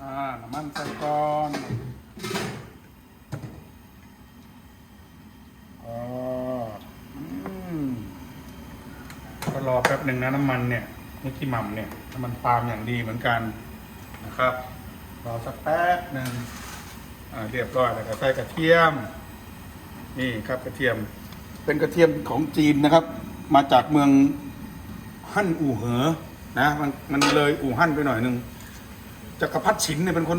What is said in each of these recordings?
อ่าน้ำมันใส่ก่อนอ๋ออืมก็รอแป๊บหนึ่งนะน้ำมันเนี่ยนี่ที่หม่ำเนี่ยน้ำมันปาล์มอย่างดีเหมือนกันนะครับ รอสักแป๊บหนึ่งอ่าเรียบร้อยแล้วก็ใส่กระเทียม นี่ครับกระเทียม เป็นกระเทียมของจีนนะครับ มาจากเมืองฮั่นอู่เหอนะมันมันเลยอู่ฮั่นไปหน่อยนึง จักรพรรดิฉินเนี่ยเป็นคน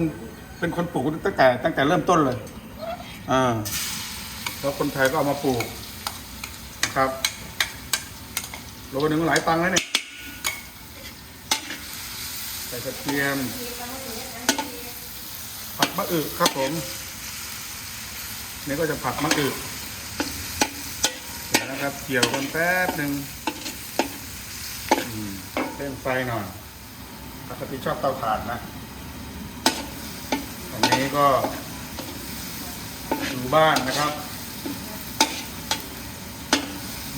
เป็นคนปลูกตั้งแต่ ตั้งแต่เริ่มต้นเลยอ่าแล้วคนไทยก็เอามาปลูกครับโลนึงหลายตังค์แล้วเนี่ยใส่กระเทียมผัดมะอึครับผมนี่ก็จะผัดมะอึเดี๋ยวนะครับ เกี่ยวกันแป๊บหนึ่งเร่งไฟหน่อยปกติชอบเตาถ่านนะ อันนี้ก็อยู่บ้านนะครับ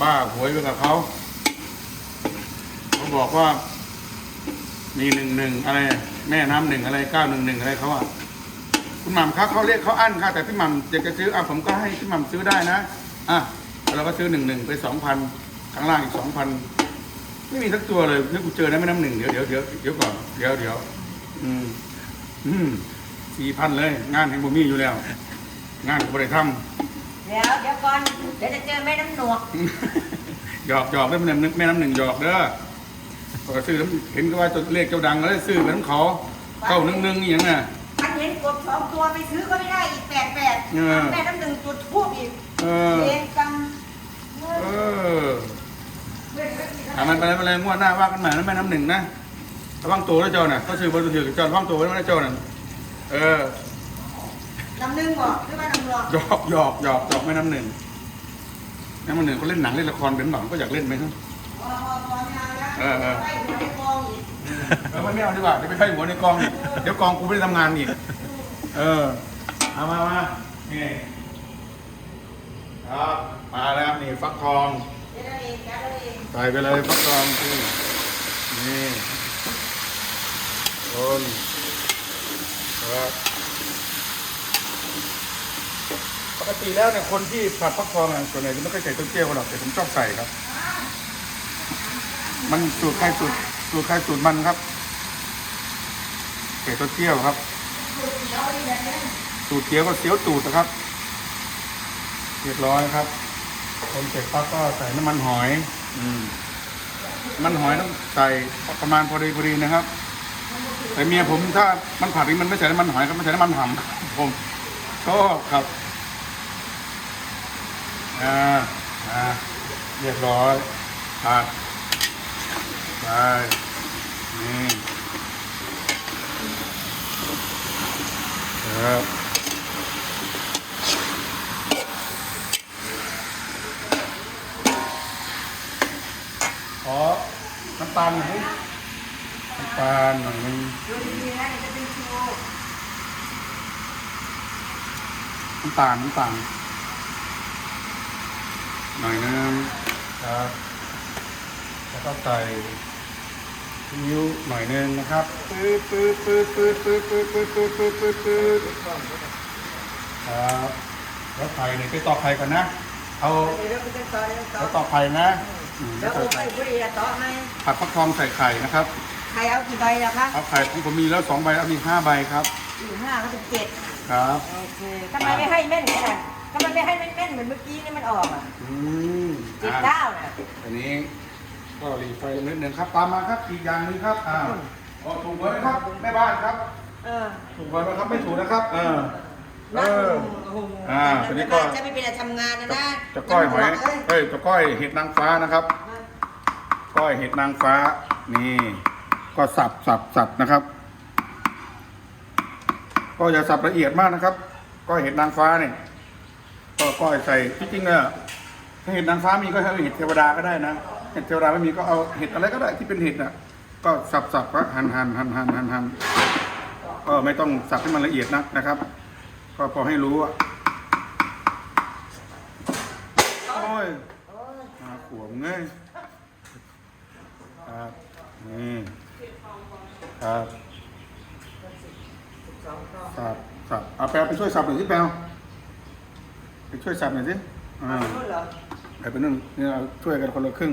บ้าหวยไปกับเขาเขาบอกว่า มีหนึ่งหนึ่งอะไร แม่น้ำหนึ่งอะไรเก้าหนึ่งหนึ่งอะไรเขาอะคุณหม่ำครับเขาเรียกเขาอั้นค่ะแต่พี่หม่ำอยากจะซื้ออะผมก็ให้พี่หม่ำซื้อได้นะอะเราก็ซื้อหนึ่งหนึ่งไปสองพันข้างล่างอีกสองพันไม่มีสักตัวเลยนี่กูเจอนะไม่น้ำหนึ่งเดี๋ยวเดี๋ยวเดี๋ยวเดี๋ยวก่อนเดี๋ยวเดี๋ยวอืมอืม สี่พันเลย งานแห่งบุมีอยู่แล้ว งานกูไม่ได้ทเดี๋ยวเดี๋ยวก่อน เดี๋ยวจะเจอแม่น้ำหนวกำ หยอกหยอกได้แม่น้ำแม่น้ำหนึ่งหยอกเด้อพอซื้อแล้วเห็นก็ว่าตัวเลขเจ้าดังแล้วซื้อเหมือนเขาเข้าหนึ่งหนึ่งอหย่างน่ะ มันเห็นกบสองตัวไปซื้อก็ไม่ได้อีกแปดแปดเออ แม่น้ำหนึ่งจุดทูบอีกเออ เองกังเอออะมันไปแล้วไปเลยงวดหน้าว่ากันใหม่นะแม่น้ำหนึ่งนะระวังตัวแล้วเจ้าน่ะก็คือบนถือเจ้าระวังตัวไว้นะเจ้าน่ะ เออน้ำหนึ่งบอกหรือว่าน้ำหนวกหยอกหยอกหยอกหยอกแม่น้ำหนึ่งแม่น้ำหนึ่งเขาเล่นหนังเล่นละครเป็นหนังก็อยากเล่นไหมครับพอพอพอไม่เอาแล้วเออเออ ไปหัวในกองอีกเออไม่ไม่เอาดีกว่าเดี๋ยวไปไพ่หัวในกองอีกเดี๋ยวกองกูไม่ได้ทำงานอีกเออเอามามานี่ครับมาแล้วครับนี่ฟักทองเดี๋ยวเราเองเดี๋ยวเราเองใส่ไปเลยฟักทองที่นี่คน ครับปกติแล้วเนี่ยคนที่ผัดฟักทองส่วนใหญ่จะไม่ค่อยใส่เต้าเจี้ยวกันหรอกแต่ผมชอบใส่ครับ มันสูตรใครสูตรสูตรใครสูตรมันครับใส่เต้าเจี้ยวครับ สูตรเกี๊ยวก็เกี๊ยวตูดนะครับเรียบร้อยครับคนเสร็จปั๊บก็ใส่น้ำมันหอย อืมน้ำมันหอยต้องใส่ประมาณพอดีพอดีนะครับ แต่เมียผมถ้ามันผัดนี่มันไม่ใส่น้ำมันหอยครับมันใส่น้ำมันหำผมชอบครับอ่าอ่าเรียบร้อยผัดไปนี่ครับขอน้ำตาลหน่อย ดิน้ำตาลหน่อยนึงดูดีๆนะเดี๋ยวจะเป็นชูน้ำตาลน้ำตาลหน่อยนึงครับแล้วก็ใส่ซีอิ๊วหน่อยนึงนะครับปื๊ดปื๊ดปื๊ดปื๊ดปื๊ดปื๊ดปื๊ดปื๊ดปื๊ดปื๊ดปื๊ดครับแล้วไข่เนี่ยไปต่อไข่ก่อนนะ เอาไปต่อเดี๋ยวต่อแล้วตอไข่นะ แล้วอ้ใส่ไปไข่บุรีต่อไหมผัดฟักทองใส่ไข่นะครับ ใครเอากี่ใบล่ะคะเอาไข่ที่ผมมีแล้วสองใบเอามีห้าใบครับสี่ห้าก็เป็นเจ็ดครับโอเคทำไมไม่ให้แม่นขนาดทำไมไม่ให้แม่นๆเหมือนเมื่อกี้นี่มันออกอะอืมเจ็ดอะเก้าน่ะอันนี้ก็รีไฟลงนิดหนึ่งครับตามมาครับอีกอย่างหนึงครับอ่าอ๋อถูกไว้ไหมครับแม่บ้านครับ เออถูกไว้ไหมครับไม่ถูกนะครับ เออเอนักอโอ้โหอ่าทีนี้ก็ จะไม่เป็นอะไรทำงานนะนะจะก้อยหอยน้ำวกเอ้ยเอ้ยจะก้อยเห็ดนางฟ้านะครับ ก้อยเห็ดนางฟ้านี่ ก็สับสับสับนะครับ ก็อย่าสับละเอียดมากนะครับก้อยเห็ดนางฟ้าเนี่ยก็ก้อยใส่ที่จริงเนี่ยถ้าเห็ดนางฟ้ามีก็เอาเห็ดเทวดาก็ได้นะเห็ดเทวดาไม่มีก็เอาเห็ดอะไรก็ได้ที่เป็นเห็ดน่ะ ก็สับสับก็หั่นหั่นหั่นหั่นหั่นหั่นก็ไม่ต้องสับให้มันละเอียดนักนะครับ ก็พอให้รู้อะโอ้ยมาขวมเงยครับนี่ ครับสองกล้องสับสับเอาแปลไปช่วยสับหน่อยสิแปลไปช่วยสับหน่อยสิอ่านู่นเหรอไปเป็นนึ่งนี่เราช่วยกันคนละครึ่ง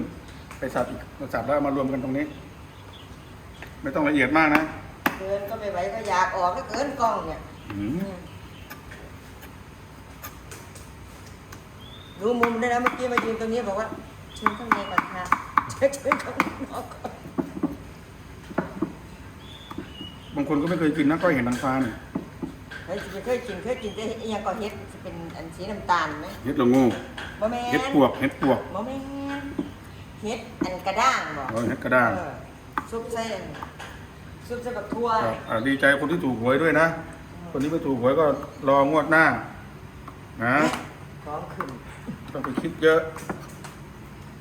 ไปสับอีกมาสับแล้วเอามารวมกันตรงนี้ ไม่ต้องละเอียดมากนะเกินก็ไม่ไหวก็อยากออกก็เกินกล้องเนี่ยอืมดูมุมได้แล้วเมื่อกี้มายืนตรงนี้บอกว่าช่วยข้างในก่อนค่ะช่วยช่วยข้างนอกก่อน บางคนก็ไม่เคยกินนะก้อยเห็นนางฟ้าเนี่ยเฮ้ยจะเคยกินเคยกินแต่เอียงก็เฮ็ดจะเป็นอันสีน้ำตาลไหมเห็ดละงูบ่แม่นเห็ดปวกเห็ดปวกบ่แม่นเฮ็ดอันกระด้างบ่เอาเห็ดกระด้างเออซุปใส่อันซุปใส่บักทั่วครับอ่าดีใจคนที่ถูกหวยด้วยนะ คนที่ไม่ถูกหวยก็รองวดหน้านะของขึ้นต้องไปคิดเยอะ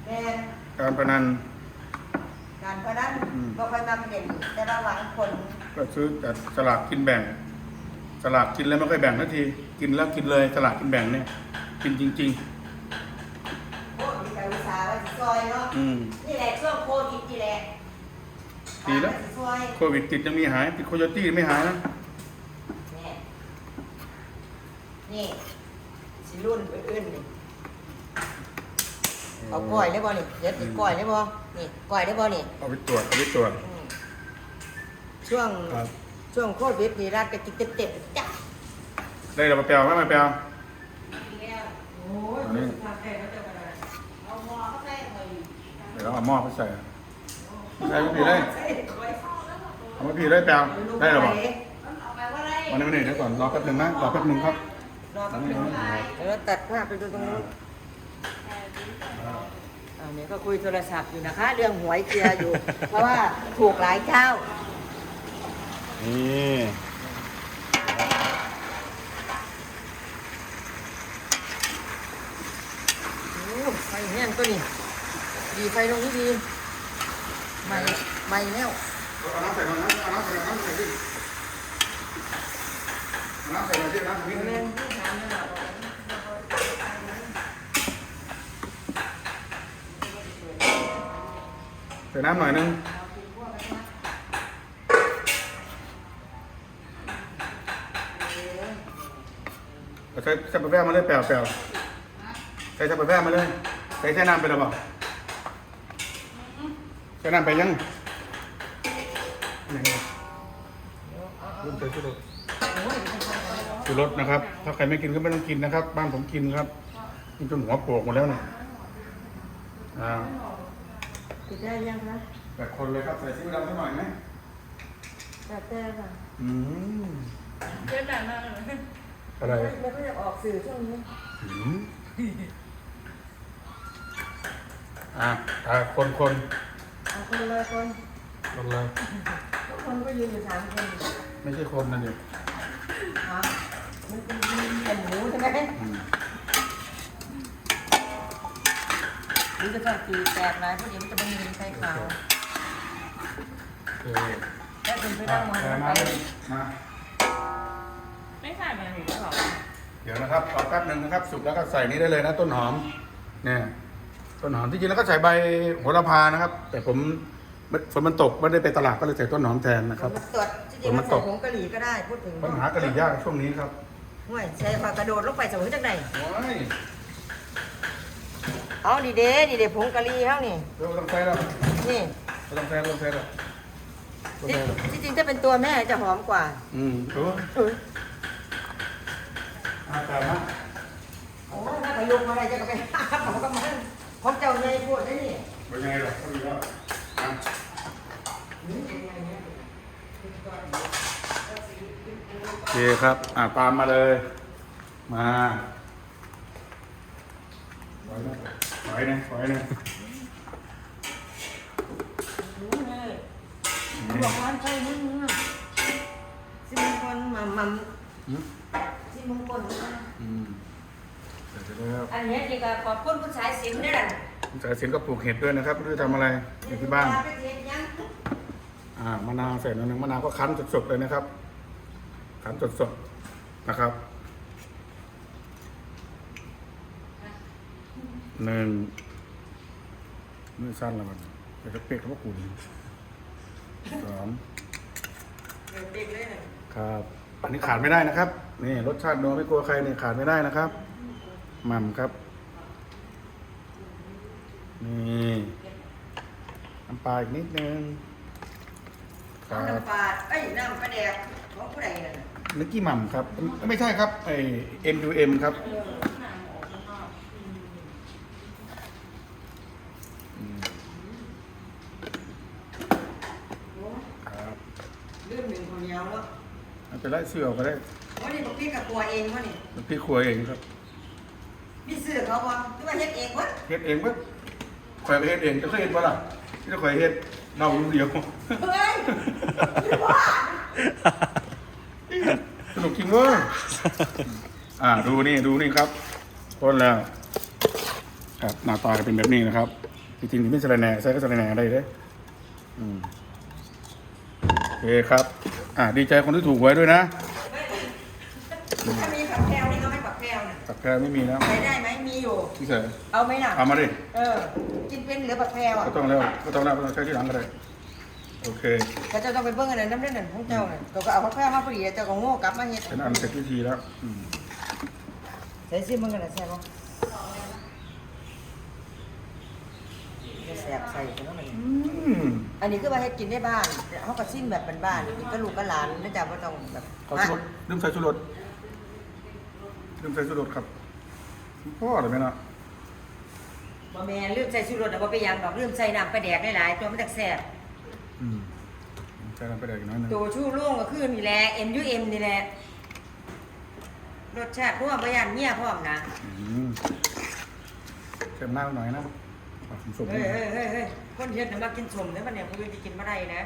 แม่น การพนัน การพนันอืม บ่ค่อยมาเด่นแต่ละหวังคนก็ซื้อแต่สลากกินแบ่ง สลากกินแล้วไม่ค่อยแบ่งนาที กินแล้วกินเลยสลากกินแบ่งเนี่ย กินจริง โอ้มีการอุตสาห์ไว้สิซอยเนาะๆ อืม นี่แหละช่วงโควิดนี่แหละดีแล้วสิซอยโควิดติดยังมีหายติดโคโยตี้ไม่หายนะนี่นี่สิรุ่นอื่นๆนี่ เอาก้อยได้บ่นี่เด็ดก้อยได้บ่นี่ก้อยได้บ่นี่เอาไปตรวจเอาไปตรวจ อืมช่วงครับ ช่วงโควิดนี่รัฐก็กินเต็มๆจ้ะได้เรามาแปลวไหมมาแปลวโอ้ยอันนี้ทำแค่นั้นจะมาได้เอาหม้อเข้าไปเลยเดี๋ยวเราเอาหม้อไปใส่ใส่ไม่ผิดเลยใส่ก้อยเอาไม่ผิดเลยแปลวได้หรอเปล่าเอาไปว่าได้วันนี้วันนี้เดี๋ยวก่อนรอแป๊บหนึงนะรอแป๊บหนึงครับรอแป๊บนึงเดี๋ยวเราตัดภาพไปดูตรงนู้น อันนี้ก็คุยโทรศัพท์อยู่นะคะ เรื่องหวยเคลียร์อยู่ เพราะว่าถูกหลายเจ้า นี่โอ้ไฟแห้งตัวนี้ ดีไฟลงนี้ดีใหม่ใหม่แล้วเอาน้ำใส่หน่อยนะเอาน้ำใส่หน่อยน้ำใส่ดิเอาน้ำใส่หน่อยดิน้ำใส่นิดเรนึนง ส่น้ำหน่อยนึงใส่ใส่ปลาแว่มาเลยแปลวแปลวใส่ใส่ปลาแว่มาเลย ใส่ใส่น้ำไปหรือเปล่าใส่น้ำไปยังยังรุ่นใส่ชุดรสชุดรสนะครับ ถ้าใครไม่กินก็ไม่ต้องกินนะครับ บ้านผมกินครับกินจนหัวโปกหมดแล้วเนี่ยอ่า ติดได้ยังคะแต่คนเลยครับใส่ซีอิ๊วดำสักหน่อยไหมแต่แต่ค่ะอืมเจ๊แบบนั้นเลยอะไรไม่ค่อยอยากออกสื่อช่วงนี้อืมอะอะคนคนเอาคนเลยคนคนเลยทุกคนก็ยืนอยู่สามคนไม่ใช่คนนะเด็กฮะมันเป็นเป็นหมูใช่ไหม อืมหรือจะต้องตีแตกหลายเพราะเดี๋ยวมันจะไม่มีใครขาวโอเคแล้วคุณไปอะนั่งมองใส่มันมาไปเลยมาไม่ใส่มาถึงแล้วหรอเดี๋ยวนะครับรอแป๊บหนึ่งนะครับ สุกแล้วก็ใส่นี้ได้เลยนะ ต้นหอม เนี่ย ต้นหอมที่จริงแล้วก็ใส่ใบโหระพานะครับ แต่ผมฝนมันตกไม่ได้ไปตลาดก็เลยใส่ต้นหอมแทนนะครับ มันตรวจจริงๆมันใส่ผงกะหรี่ก็ได้พูดถึงปัญหากะหรี่ยากช่วงนี้ครับห่วยใส่ผักกระโดดลงไปสมุนจากไหนโอ้ย เอาดีเด้ดีเด้ผงกะหรี่เฮานี่เดี๋ยวไม่ต้องใส่แล้วนี่ไม่ต้องใส่ไม่ต้องใส่แล้วไม่ต้องใส่แล้วที่จริงถ้าเป็นตัวแม่จะหอมกว่า อืมดูอุ๊ยอาแต่นะโอ้ยถ้าขยุกมาอะไรจะก็ไปหาผมกับมันผมเจ้าใหญ่พูดได้นี่เป็นยังไงหรอเขาดูว่าอะโอเคครับ อ่าตามมาเลย มา ถอยนะถอยนะถอยนะบอกว่าใช่มึงนะสิมงคลมัมมัมอืมสิมงคลนะอืมเสร็จแล้วอันนี้ดีก็ขอบคุณผู้ชายสิงห์ด้วยนะคุณสายสินก็ปลูกเห็ดด้วยนะครับไม่รู้จะทำอะไรอยู่ที่บ้านไปเทียนยังอ่ามะนาวใส่หน่อยหนึงมะนาวก็คั้นสดๆเลยนะครับ คั้นสดๆนะครับ หนึ่งมือสั้นแล้วมันเดี๋ยวจะเปียกทั้งกุ่นสองเด็กเลยนะครับ อันนี้ขาดไม่ได้นะครับ นี่รสชาตินัวไม่กลัวใครเนี่ยขาดไม่ได้นะครับหม่ำครับ นี่น้ำปลาอีกนิดนึงคเอารับ น้ำปลาเอ้ยน้ำปลาแดกของผู้ใดนั่นน่ะนึกกี้หม่ำครับ ไม่ใช่ครับไอ M2M ครับอืมครับ เรื่องหนึ่งคนเดียวเนาะเอาไปไล่เสื้อก็ได้วันนี้บอกพี่กับตัวเองวะนี่พี่ครัวเองครับมีซื้อเขาบ่หรือว่าเฮ็ดเองวะเฮ็ดเองปะข่อยไปเฮ็ดเองจะเคยเฮ็ดปะล่ะที่เราข่อยเฮ็ดเราอยู่เดียวเฮ้ยพี่ว่าสนุกจริงเว้ยอ่าดูนี่ดูนี่ครับคนแล้วครับหน้าตาจะเป็นแบบนี้นะครับจริงๆที่ไม่ใช่สะระแหน่ใส่ก็สะระแหน่ได้เลยอืมโอ เคครับ อ่าดีใจคนที่ถูกหวยด้วยนะถ้ามีผักแพรวนี่ก็ไม่ผักแพรวน่ะตักแพรไม่มีแล้วใช้ได้ไหมมีอยู่พี่เสยเอาไหมน่ะ เอามาดิ เออ กินเป็นเหลือผักแพรวอะก็ต้องแล้วก็ต้องแล้วก็ต้องใช้ที่หลังก็ได้โอเคก็เจ้าต้องไปเบิ่งอันนั้นน้ำเล่นนั่นของเจ้าน่ะเจ้าก็เอาผักแพรวมาพอดีเจ้าก็โง่กลับมาเฮ็ดเป็นอันเสร็จพิธีแล้วอืม ใส่ซิมึงกันน่ะแซ่บบ่แซ่บ ใส่กันเนาะมันอืม อันนี้คือว่าเฮ็ดกินได้บ้านเขาก็ซิมแบบบ้านๆก็ลูกก็หลานนะจ๊ะบ่ต้องแบบขอชูรสลืมใส่ชูรสลืมใส่ชูรสครับพ่อหรือไม่นะบ่แม่นลืมใส่ชูรสน่ะบ่เป็นหยังดอกลืมใส่น้ำปลาแดกหลายๆตัวมันจักแซ่บอืมใส่น้ำไปเด็กน้อยหนึงตัวชูโล่งก็คือนี่แหละ MUM นี่แหละรสชาติร่วมบ่ย่านเมียพร้อมนะอืมเค็มหน้าหน่อยนะอะ ผมสมเฮ้ยเฮ้ยเฮ้ยเฮ้ยคนเฮ็ดน่ะมากินสมเด้อบัดเนี่ยผู้อื่นสิกินบ่ได้นะ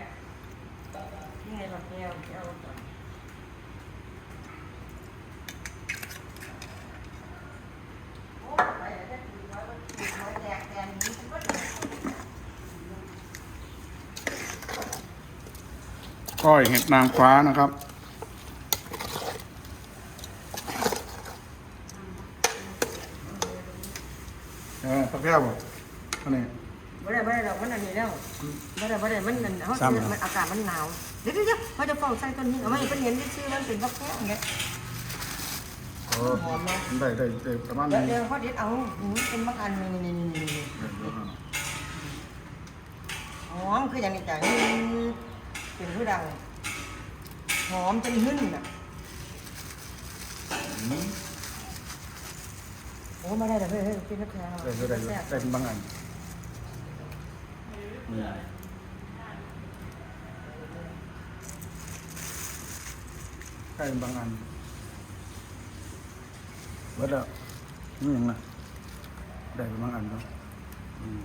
นี่ไงบักแก้วแก้วโอ้ไปแล้วจะถือไว้ว่าถือไว้แดกแดงนี้มันก็ได้ก้อยเห็ดนางฟ้านะครับ เออพักแก้วบ่ อันนี้ บ่ได้บ่ได้ดอกมันอันนี้แล้วบ่ได้บ่ได้มันนั่นเฮาซ้ำเหรซื้ออมันอากาศมันหนาวเดี๋ยวเดี๋ยวๆเขาจะเฝ้าใส่ต้นนี้เอาไว้เพิ่นเห็นชื่อมันเป็นบักแข้งไงเออได้ได้ได้ประมาณเดี๋ยวนี้เดี๋ยวเขาเด็ดเอาอืมเป็นบักอันนี่ๆๆๆหอมคืออย่างนี้จ้ะอืมเป็นผู้ดังหอมจนหึ่นน่ะอืมโอ้ไม่ได้ดอกเฮ้ยเฮ้ยเป็นนักแข่งได้ได้ได้ได้เป็นบางอัน อืมได้เป็นบางอันเบิดแล้วนี่ยังไงได้เป็นบางอันเนาะอืม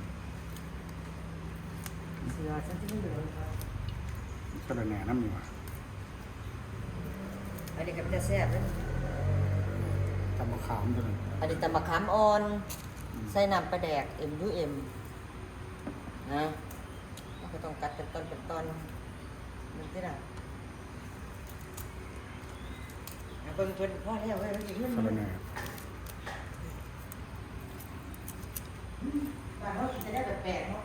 เสือฉันที่ไม่เหลือก็เลยแหน่น้ำอยู่ว่ะอันนี้ก็เป็นจะแซ่บเลยตำมะขามตัวนึงอันนี้ตำมะขามอ่อน ใส่น้ำปลาแดก M U M นะ แล้วก็ต้องกัดเป็นต้นเป็นต้นมันที่ไหนเอาเบิ่งเพิ่นพ่อแล้วเว้ยอีกนิดก็เลนึยงแหน่บ้านเขาสิจะได้แปลกๆเนาะ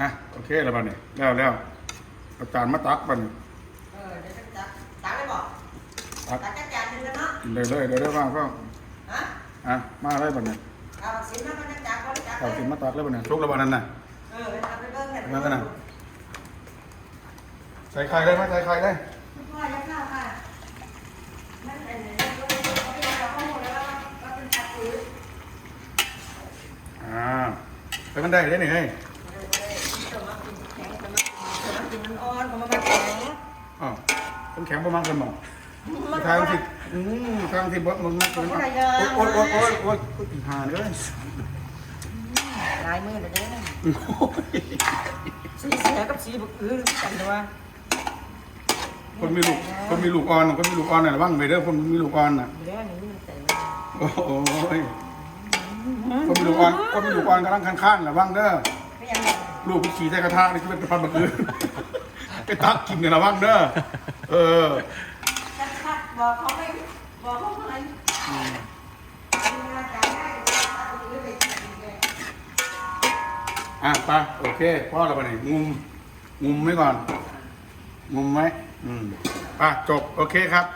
อะโอเคแล้วบ้านี่แล้วแล้วเอาจารย์มาตักบ้านี่เออเดี๋ยวจะตักตักได้บ่ตักตักจักจานหนึงกันเนาะเลยเลยเดี๋ยวได้ว่างก็ฮะอะมาเลยบ้านี่เอาสิมา เอาเลกินยมาตักแล้วบ้านี่ทุกแล้วบ้านั้นน่ะเออไปตักไปเบิ่งกันเอามากันน่ะใส่ไข่ได้ไหมใส่ไข่ได้พ่อจะข้าวค่ะนั่นเป็นเขาไปเอาข้อมูลแล้วว่าเป็นตักปืนอ่าไปมันได้ได้หนึ่งให้จะมากินแข็งจะมาจะมากินมันอ่อนของมันมาแข็งอ๋อคนแข็งประมาณกันหมอทางที่อืมทางที่บดมันมันมันโอ๊ยโอ๊ยโอ๊ยโอ๊ยโอ๊ยหาเลย ลายมือเด้อสีเสียกับสีบุกอื้อกันด้วยคนมีลูกคนมีลูกอ่อนคนมีลูกอ่อนน่ะระวังไปเด้อคนมีลูกอ่อนน่ะเดี๋ยวนี้มันใส่โอ้โหคนมีลูกอ่อนคนมีลูกอ่อนกำลังข้างๆระวังเด้อไม่ยังลูกไปขี่ใส่กระทะนี่คือเป็นพันบักอื่นไปตักกินเนี่ยระวังเด้อเออชัดๆบอกเขาไม่บอกเขาไม่ อะไปโอเคพ่อเราไปไหนงุมงุมไว้ก่อนงงไหมอืมอะจบ โอเคครับ